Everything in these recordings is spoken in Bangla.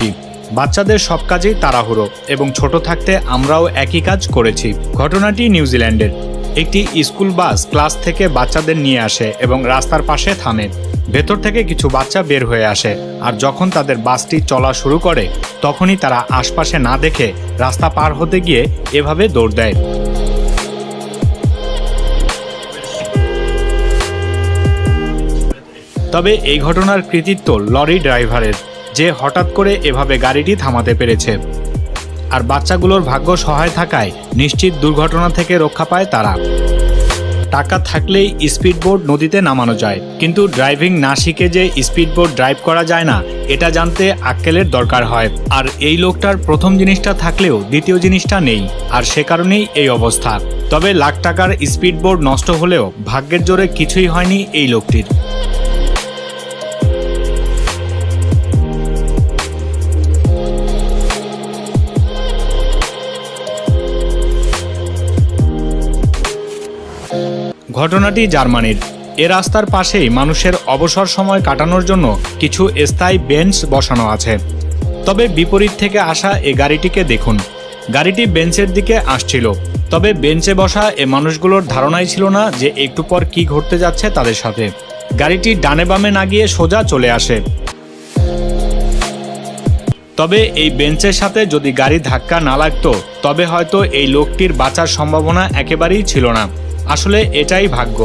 লোকটি বাচ্চাদের সব কাজেই তাড়াহুড়ো এবং ছোট থাকতে আমরাও একই কাজ করেছি। ঘটনাটি নিউজিল্যান্ডের। একটি স্কুল বাস ক্লাস থেকে বাচ্চাদের নিয়ে আসে এবং রাস্তার পাশে থামে। ভেতর থেকে কিছু বাচ্চা বের হয়ে আসে আর যখন তাদের বাসটি চলা শুরু করে, তখনই তারা আশপাশে না দেখে রাস্তা পার হতে গিয়ে এভাবে দৌড় দেয়। তবে এই ঘটনার কৃতিত্ব লরি ড্রাইভারের, যে হঠাৎ করে এভাবে গাড়িটি থামাতে পেরেছে। আর বাচ্চাগুলোর ভাগ্য সহায় থাকায় নিশ্চিত দুর্ঘটনা থেকে রক্ষা পায় তারা। টাকা থাকলেই স্পিডবোট নদীতে নামানো যায়, কিন্তু ড্রাইভিং না শিখে যে স্পিডবোট ড্রাইভ করা যায় না, এটা জানতে আক্কেলের দরকার হয়। আর এই লোকটার প্রথম জিনিসটা থাকলেও দ্বিতীয় জিনিসটা নেই, আর সে কারণেই এই অবস্থা। তবে লাখ টাকার স্পিডবোট নষ্ট হলেও ভাগ্যের জোরে কিছুই হয়নি এই লোকটির। ঘটনাটি জার্মানির। এ রাস্তার পাশেই মানুষের অবসর সময় কাটানোর জন্য কিছু স্থায়ী বেঞ্চ বসানো আছে। তবে বিপরীত থেকে আসা এ গাড়িটিকে দেখুন। গাড়িটি বেঞ্চের দিকে আসছিল। তবে বেঞ্চে বসা এ মানুষগুলোর ধারণাই ছিল না যে একটু পর কি ঘটতে যাচ্ছে তাদের সাথে। গাড়িটি ডানে বামে না গিয়ে সোজা চলে আসে। তবে এই বেঞ্চের সাথে যদি গাড়ি ধাক্কা না লাগতো, তবে হয়তো এই লোকটির বাঁচার সম্ভাবনা একেবারেই ছিল না। আসলে এটাই ভাগ্য।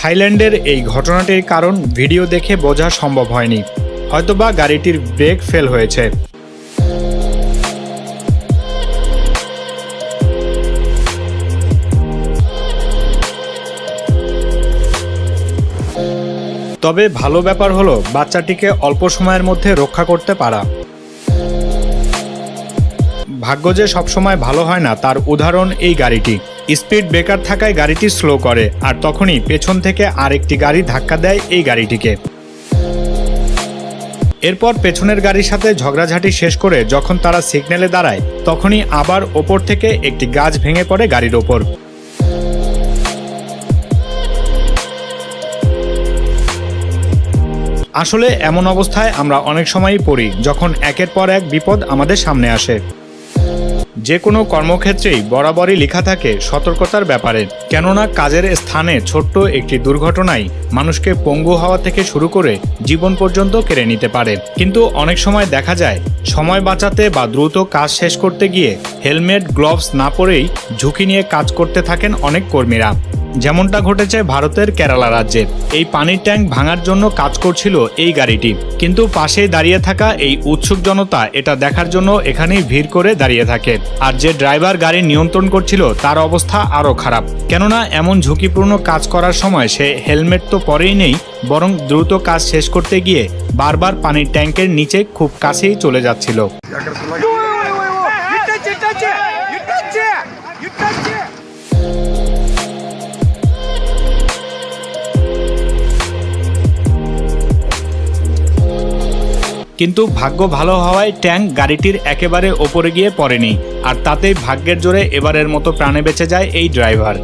থাইল্যান্ডের এই ঘটনাটির কারণ ভিডিও দেখে বোঝা সম্ভব হয়নি। হয়তোবা গাড়িটির ব্রেক ফেল হয়েছে। তবে ভালো ব্যাপার হলো, বাচ্চাটিকে অল্প সময়ের মধ্যে রক্ষা করতে পারা। ভাগ্য যে সবসময় ভালো হয় না, তার উদাহরণ এই গাড়িটি। স্পিড ব্রেকার থাকায় গাড়িটি স্লো করে, আর তখনই পেছন থেকে আরেকটি গাড়ি ধাক্কা দেয় এই গাড়িটিকে। এরপর পেছনের গাড়ির সাথে ঝগড়াঝাটি শেষ করে, যখন তারা সিগন্যালে দাঁড়ায়, তখনই আবার ওপর থেকে একটি গাছ ভেঙে পড়ে গাড়ির ওপর। আসলে এমন অবস্থায় আমরা অনেক সময়ই পড়ি যখন একের পর এক বিপদ আমাদের সামনে আসে। যে কোনো কর্মক্ষেত্রেই বরাবরই লেখা থাকে সতর্কতার ব্যাপারে। কেননা কাজের স্থানে ছোট্ট একটি দুর্ঘটনাই মানুষকে পঙ্গু হওয়া থেকে শুরু করে জীবন পর্যন্ত কেড়ে নিতে পারে। কিন্তু অনেক সময় দেখা যায়, সময় বাঁচাতে বা দ্রুত কাজ শেষ করতে গিয়ে হেলমেট, গ্লোভস না পরেই ঝুঁকি নিয়ে কাজ করতে থাকেন অনেক কর্মীরা। যেমনটা ঘটেছে ভারতের কেরালা রাজ্যে এই পানির ট্যাঙ্ক ভাঙার জন্য কাজ করছিল এই গাড়িটি কিন্তু পাশে দাঁড়িয়ে থাকা এই উৎসুক জনতা এটা দেখার জন্য এখানেই ভিড় করে দাঁড়িয়ে থাকে আর যে ড্রাইভার গাড়ি নিয়ন্ত্রণ করছিল তার অবস্থা আরও খারাপ কেননা এমন ঝুঁকিপূর্ণ কাজ করার সময় সে হেলমেট তো পরেই নেই বরং দ্রুত কাজ শেষ করতে গিয়ে বারবার পানির ট্যাঙ্কের নিচে খুব কাছেই চলে যাচ্ছিল কিন্তু ভাগ্য ভালো হওয়ায় ট্যাঙ্ক গাড়িটির একেবারে ওপরে গিয়ে পড়েনি, আর তাতেই ভাগ্যের জোরে এবারের মতো প্রাণে বেঁচে যায় এই ড্রাইভার।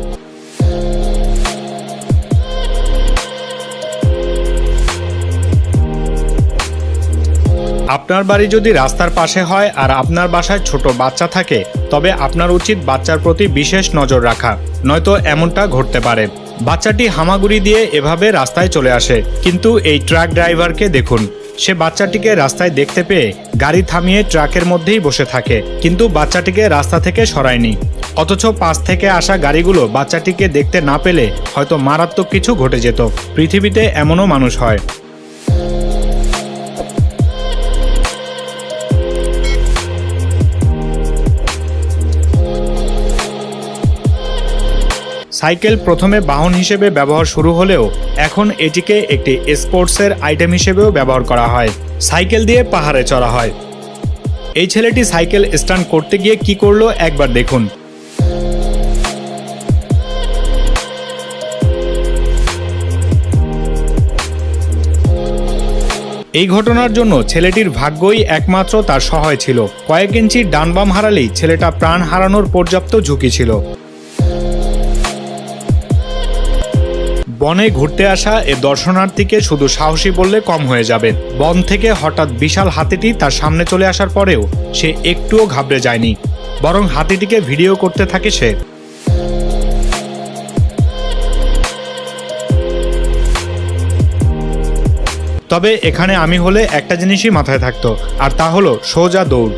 আপনার বাড়ি যদি রাস্তার পাশে হয় আর আপনার বাসায় ছোট বাচ্চা থাকে, তবে আপনার উচিত বাচ্চার প্রতি বিশেষ নজর রাখা, নয়তো এমনটা ঘটতে পারে। বাচ্চাটি হামাগুড়ি দিয়ে এভাবে রাস্তায় চলে আসে, কিন্তু এই ট্রাক ড্রাইভারকে দেখুন। সে বাচ্চাটিকে রাস্তায় দেখতে পেয়ে গাড়ি থামিয়ে ট্রাকের মধ্যেই বসে থাকে, কিন্তু বাচ্চাটিকে রাস্তা থেকে সরায়নি। অথচ পাশ থেকে আসা গাড়িগুলো বাচ্চাটিকে দেখতে না পেলে হয়তো মারাত্মক কিছু ঘটে যেত। পৃথিবীতে এমনও মানুষ হয়। সাইকেল প্রথমে বাহন হিসেবে ব্যবহার শুরু হলেও এখন এটিকে একটি স্পোর্টসের আইটেম হিসেবেও ব্যবহার করা হয়। সাইকেল দিয়ে পাহাড়ে চড়া হয়। এই ছেলেটি সাইকেল স্টান্ট করতে গিয়ে কি করল একবার দেখুন। এই ঘটনার জন্য ছেলেটির ভাগ্যই একমাত্র তার সহায় ছিল। কয়েক ইঞ্চি ডান বাম হারালেই ছেলেটা প্রাণ হারানোর পর্যাপ্ত ঝুঁকি ছিল। বনে ঘুরতে আসা এ দর্শনার্থীকে শুধু সাহসী বললে কম হয়ে যাবে। বন থেকে হঠাৎ বিশাল হাতিটি তার সামনে চলে আসার পরেও সে একটুও ঘাবড়ে যায়নি। বরং হাতিটিকে ভিডিও করতে থাকে সে। তবে এখানে আমি হলে একটা জিনিসই মাথায় থাকতো, আর তা হলো সোজা দৌড়।